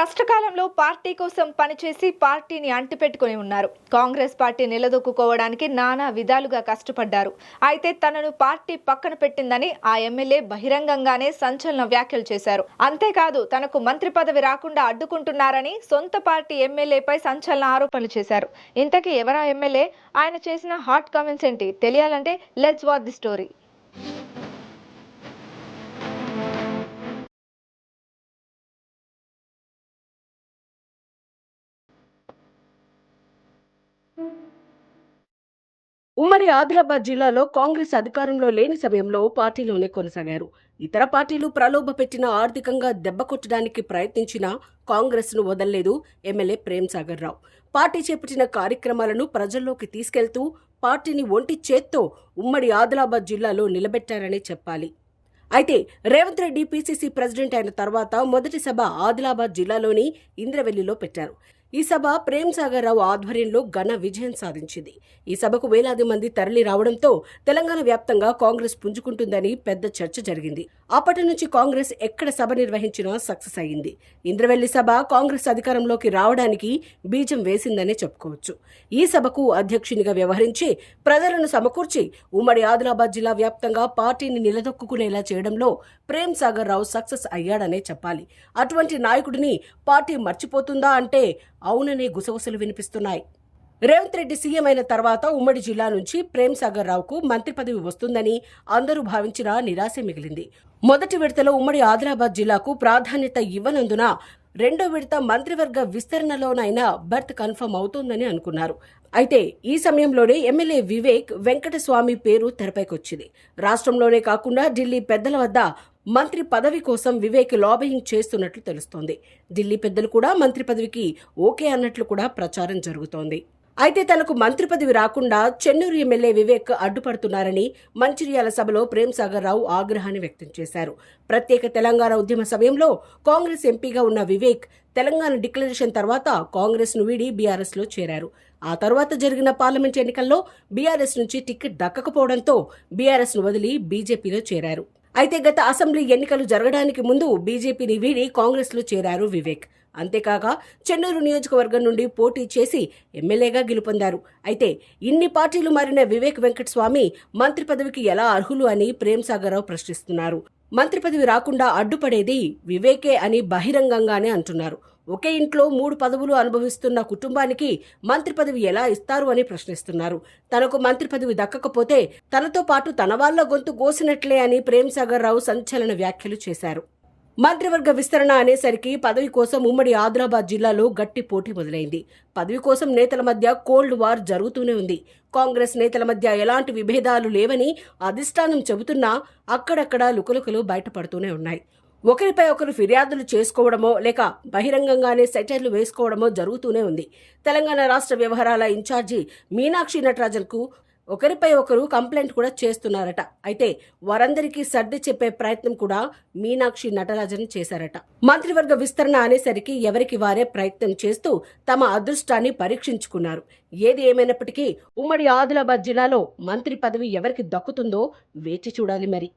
కష్టకాలంలో పార్టీ కోసం పనిచేసి పార్టీని అంటిపెట్టుకుని ఉన్నారు. కాంగ్రెస్ పార్టీ నిలదొక్కుకోవడానికి నానా విధాలుగా కష్టపడ్డారు. అయితే తనను పార్టీ పక్కన పెట్టిందని ఆ ఎమ్మెల్యే బహిరంగంగానే సంచలన వ్యాఖ్యలు చేశారు. అంతేకాదు తనకు మంత్రి పదవి రాకుండా అడ్డుకుంటున్నారని సొంత పార్టీ ఎమ్మెల్యేపై సంచలన ఆరోపణలు చేశారు. ఇంతకీ ఎవరా ఎమ్మెల్యే? ఆయన చేసిన హాట్ కామెంట్స్ ఏంటి? తెలియాలంటే లెట్స్ వాట్ ది స్టోరీ ఉమ్మడి ఆదిలాబాద్ జిల్లాలో కాంగ్రెస్ అధికారంలో లేని సమయంలో పార్టీలోనే కొనసాగారు. ఇతర పార్టీలు ప్రలోభ పెట్టిన ఆర్థికంగా దెబ్బకొట్టడానికి ప్రయత్నించిన కాంగ్రెస్ను వదల్లేదు ఎమ్మెల్యే ప్రేమ్ సాగర్ రావు. పార్టీ చేపట్టిన కార్యక్రమాలను ప్రజల్లోకి తీసుకెళ్తూ పార్టీని ఒంటి చేత్తో ఉమ్మడి ఆదిలాబాద్ జిల్లాలో నిలబెట్టారనే చెప్పాలి. అయితే రేవంత్ రెడ్డి పీసీసీ ప్రెసిడెంట్ అయిన తర్వాత మొదటి సభ ఆదిలాబాద్ జిల్లాలోని ఇంద్రవెల్లిలో పెట్టారు. ఈ సభ ప్రేమ్ సాగర్ రావు ఆధ్వర్యంలో ఘన విజయం సాధించింది. ఈ సభకు వేలాది మంది తరలి రావడంతో తెలంగాణ వ్యాప్తంగా కాంగ్రెస్ పుంజుకుంటుందని పెద్ద చర్చ జరిగింది. అప్పటి నుంచి కాంగ్రెస్ ఎక్కడ సభ నిర్వహించినా సక్సెస్ అయింది ఇంద్రవెల్లి సభ కాంగ్రెస్ అధికారంలోకి రావడానికి బీజం వేసిందనే చెప్పుకోవచ్చు. ఈ సభకు అధ్యక్షునిగా వ్యవహరించి ప్రజలను సమకూర్చి ఉమ్మడి ఆదిలాబాద్ జిల్లా వ్యాప్తంగా పార్టీని నిలదొక్కునేలా చేయడంలో ప్రేమ్ సాగర్ రావు సక్సెస్ అయ్యాడనే చెప్పాలి. అటువంటి నాయకుడిని పార్టీ మర్చిపోతుందా అంటే అవుననే గుసగుసలు వినిపిస్తున్నాయి. రేవంత్ రెడ్డి సీఎం అయిన తర్వాత ఉమ్మడి జిల్లా నుంచి ప్రేమ్ సాగర్ రావుకు మంత్రి పదవి వస్తుందని అందరూ భావించినా నిరాశ మిగిలింది. మొదటి విడతలో ఉమ్మడి ఆదిలాబాద్ జిల్లాకు ప్రాధాన్యత ఇవ్వనందున రెండో విడత మంత్రివర్గ విస్తరణలోనైనా బర్త్ కన్ఫర్మ్ అవుతోందని అనుకున్నారు. అయితే ఈ సమయంలోనే ఎమ్మెల్యే వివేక్ వెంకటస్వామి పేరు తెరపైకొచ్చింది. రాష్ట్రంలోనే కాకుండా ఢిల్లీ పెద్దల వద్ద మంత్రి పదవి కోసం వివేక్ లాబింగ్ చేస్తున్నట్లు తెలుస్తోంది. ఢిల్లీ పెద్దలు కూడా మంత్రి పదవికి ఓకే అన్నట్లు కూడా ప్రచారం జరుగుతోంది. అయితే తనకు మంత్రి పదవి రాకుండా చెన్నూరు ఎమ్మెల్యే వివేక్ అడ్డుపడుతున్నారని మంచిర్యాల సభలో ప్రేమ్ సాగర్ రావు ఆగ్రహాన్ని వ్యక్తం చేశారు. ప్రత్యేక తెలంగాణ ఉద్యమ సమయంలో కాంగ్రెస్ ఎంపీగా ఉన్న వివేక్ తెలంగాణ డిక్లరేషన్ తర్వాత కాంగ్రెస్ను వీడి బీఆర్ఎస్లో చేరారు. ఆ తర్వాత జరిగిన పార్లమెంట్ ఎన్నికల్లో బీఆర్ఎస్ నుంచి టికెట్ దక్కకపోవడంతో బీఆర్ఎస్ను వదిలి బీజేపీలో చేరారు. అయితే గత అసెంబ్లీ ఎన్నికలు జరగడానికి ముందు బీజేపీని వీడి కాంగ్రెస్లో చేరారు వివేక్. అంతేకాక చెన్నూరు నియోజకవర్గం నుండి పోటీ చేసి ఎమ్మెల్యేగా గెలుపొందారు. అయితే ఇన్ని పార్టీలు మారిన వివేక్ వెంకటస్వామి మంత్రి పదవికి ఎలా అర్హులు అని ప్రేమ్ రావు ప్రశ్నిస్తున్నారు. మంత్రి పదవి రాకుండా అడ్డుపడేది వివేకే అని బహిరంగంగానే అంటున్నారు. ఒకే ఇంట్లో మూడు పదవులు అనుభవిస్తున్న కుటుంబానికి మంత్రి పదవి ఎలా ఇస్తారు అని ప్రశ్నిస్తున్నారు. తనకు మంత్రి పదవి దక్కకపోతే తనతో పాటు తన వాళ్ళ గొంతు కోసినట్లే అని ప్రేమ్సాగర్ రావు సంచలన వ్యాఖ్యలు చేశారు. మంత్రివర్గ విస్తరణ అనేసరికి పదవి కోసం ఉమ్మడి ఆదిలాబాద్ జిల్లాలో గట్టి పోటీ మొదలైంది. పదవి కోసం నేతల మధ్య కోల్డ్ వార్ జరుగుతూనే ఉంది. కాంగ్రెస్ నేతల మధ్య ఎలాంటి విభేదాలు లేవని అధిష్టానం చెబుతున్నా అక్కడక్కడ లుకలుకలు బయటపడుతూనే ఉన్నాయి. ఒకరిపై ఒకరు ఫిర్యాదులు చేసుకోవడమో లేక బహిరంగంగానే సెటైర్లు వేసుకోవడమో జరుగుతూనే ఉంది. తెలంగాణ రాష్ట్ర వ్యవహారాల ఇన్ఛార్జి మీనాక్షి నటరాజన్కు ఒకరిపై ఒకరు కంప్లైంట్ కూడా చేస్తున్నారట. అయితే వారందరికీ సర్ది చెప్పే ప్రయత్నం కూడా మీనాక్షి నటరాజన్ చేశారట. మంత్రివర్గ విస్తరణ అనేసరికి ఎవరికి వారే ప్రయత్నం చేస్తూ తమ అదృష్టాన్ని పరీక్షించుకున్నారు. ఏది ఏమైనప్పటికీ ఉమ్మడి ఆదిలాబాద్ జిల్లాలో మంత్రి పదవి ఎవరికి దక్కుతుందో వేచి చూడాలి మరి.